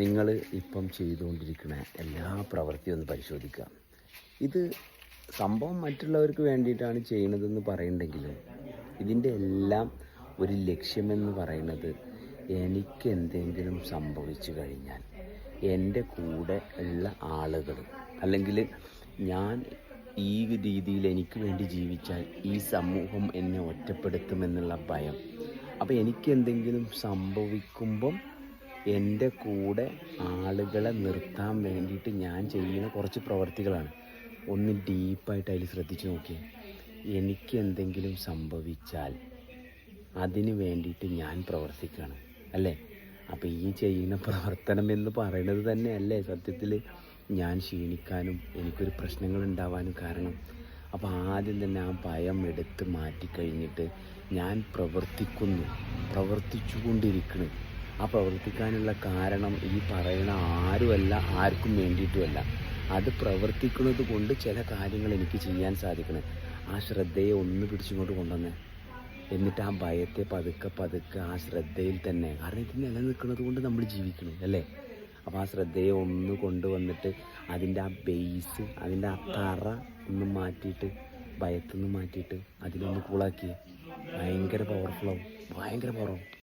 നിങ്ങൾ ഇപ്പം ചെയ്തുകൊണ്ടിരിക്കുന്ന എല്ലാ പ്രവൃത്തിയും ഒന്ന് പരിശോധിക്കുക. ഇത് സംഭവം മറ്റുള്ളവർക്ക് വേണ്ടിയിട്ടാണ് ചെയ്യണതെന്ന് പറയുന്നുണ്ടെങ്കിലും ഇതിന്റെ എല്ലാം ഒരു ലക്ഷ്യമെന്ന് പറയുന്നത് എനിക്ക് എന്തെങ്കിലും സംഭവിച്ചു കഴിഞ്ഞാൽ എന്റെ കൂടെ ഉള്ള ആളുകൾ അല്ലെങ്കിൽ ഞാൻ ഈ രീതിയിൽ എനിക്ക് വേണ്ടി ജീവിച്ചാൽ ഈ സമൂഹം എന്നെ ഒറ്റപ്പെടുത്തുമെന്നുള്ള ഭയം. അപ്പോൾ എനിക്ക് എന്തെങ്കിലും സംഭവിക്കുമ്പം എന്റെ കൂടെ ആളുകളെ നിർത്താൻ വേണ്ടിയിട്ട് ഞാൻ ചെയ്യുന്ന കുറച്ച് പ്രവർത്തികളാണ്. ഒന്ന് ഡീപ്പായിട്ട് അതിൽ ശ്രദ്ധിച്ചു നോക്കിയേ. എനിക്ക് എന്തെങ്കിലും സംഭവിച്ചാൽ അതിന് വേണ്ടിയിട്ട് ഞാൻ പ്രവർത്തിക്കണം അല്ലേ? അപ്പോൾ ഈ ചെയ്യുന്ന പ്രവർത്തനം എന്ന് പറയുന്നത് തന്നെ അല്ലേ സത്യത്തിൽ ഞാൻ ക്ഷീണിക്കാനും എനിക്കൊരു പ്രശ്നങ്ങൾ ഉണ്ടാവാനും കാരണം. അപ്പോൾ ആദ്യം തന്നെ ആ ഭയം എടുത്ത് മാറ്റിക്കഴിഞ്ഞിട്ട് ഞാൻ പ്രവർത്തിക്കുന്നു പ്രവർത്തിച്ചു കൊണ്ടിരിക്കുന്നു ആ പ്രവർത്തിക്കാനുള്ള കാരണം ഈ പറയുന്ന ആരുമല്ല ആർക്കും വേണ്ടിയിട്ടുമല്ല. അത് പ്രവർത്തിക്കുന്നത് കൊണ്ട് ചില കാര്യങ്ങൾ എനിക്ക് ചെയ്യാൻ സാധിക്കണേ. ആ ശ്രദ്ധയെ ഒന്ന് പിടിച്ചിങ്ങോട്ട് കൊണ്ടുവന്നേ. എന്നിട്ട് ആ ഭയത്തെ പതുക്കെ പതുക്കെ ആ ശ്രദ്ധയിൽ തന്നെ കാരണം ഇത് നിലനിൽക്കുന്നത് കൊണ്ട് നമ്മൾ ജീവിക്കണം അല്ലേ? അപ്പോൾ ആ ശ്രദ്ധയെ ഒന്ന് കൊണ്ടുവന്നിട്ട് അതിന്റെ ആ ബേസ് അതിന്റെ ആ തറ ഒന്ന് മാറ്റിയിട്ട് ഭയത്തുനിന്ന് മാറ്റിയിട്ട് അതിനൊന്ന് കൂളാക്കി ഭയങ്കര പവർഫുള്ളാവും ഭയങ്കര പവറാവും